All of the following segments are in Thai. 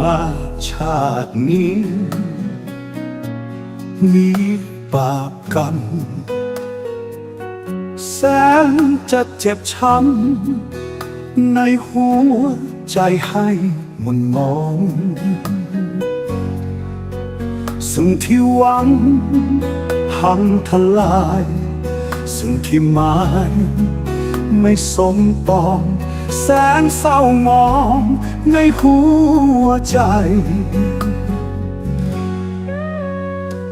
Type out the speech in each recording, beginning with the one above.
มาชาตินี้ มีบาปกรรม แสนจะเจ็บช้ำ ในหัวใจให้มุนมอง สิ่งที่หวังพังทลาย สิ่งที่หมาย ไม่สมปอง แสนเศร้ามองในหัวใจ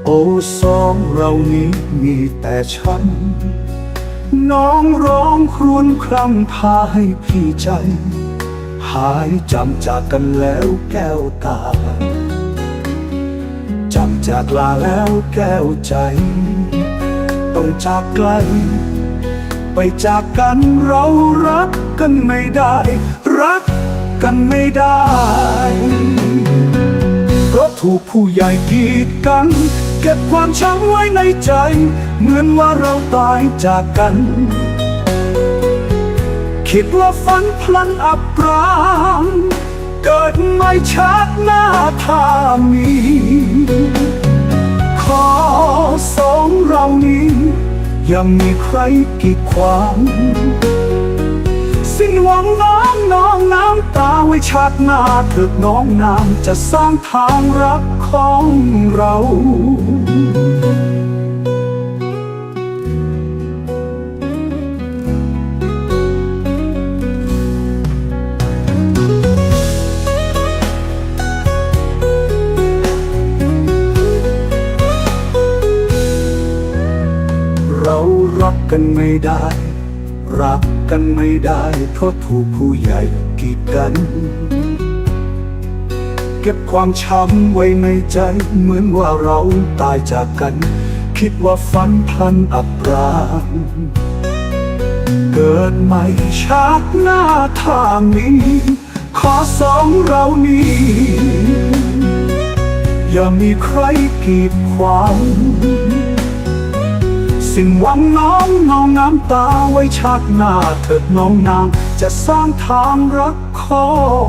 โอ้สองเรานี้มีแต่ฉัน น้องร้องครวญคร่ำพาให้พี่ใจ หายจำจากกันแล้วแก้วตา จำจากลาแล้วแก้วใจ ต้องจากไกลไปจากกันเรารัก กันไม่ได้ รักกันไม่ได้ เพราะถูกผู้ใหญ่กีดกัน เก็บความช้ำไว้ในใจ เหมือนว่าเราตายจากกัน คิดว่าฝันพลันอับปรางเกิดไม่ชัดหน้าถ้ามีขอสองเรานี้ยังมีใครกีดขวาง สิ้นหวังน้องน้องน้ำตาไว้ชาติหน้าเถิดน้องนางจะสร้างทางรักของเราเรารักกันไม่ได้ รักกันไม่ได้เพราะถูกผู้ใหญ่กีดกัน เก็บความช้ำไว้ในใจเหมือนว่าเราตายจากกัน คิดว่าฝันพลันอับปรางเกิดใหม่ชาติหน้าทางนี้ ขอสองเรานี้ อย่ามีใครกีดขวาง สิ่งหวังน้องน้องน้ำตาไว้ชาติหน้าเถิดน้องนางจะสร้างทางรักของ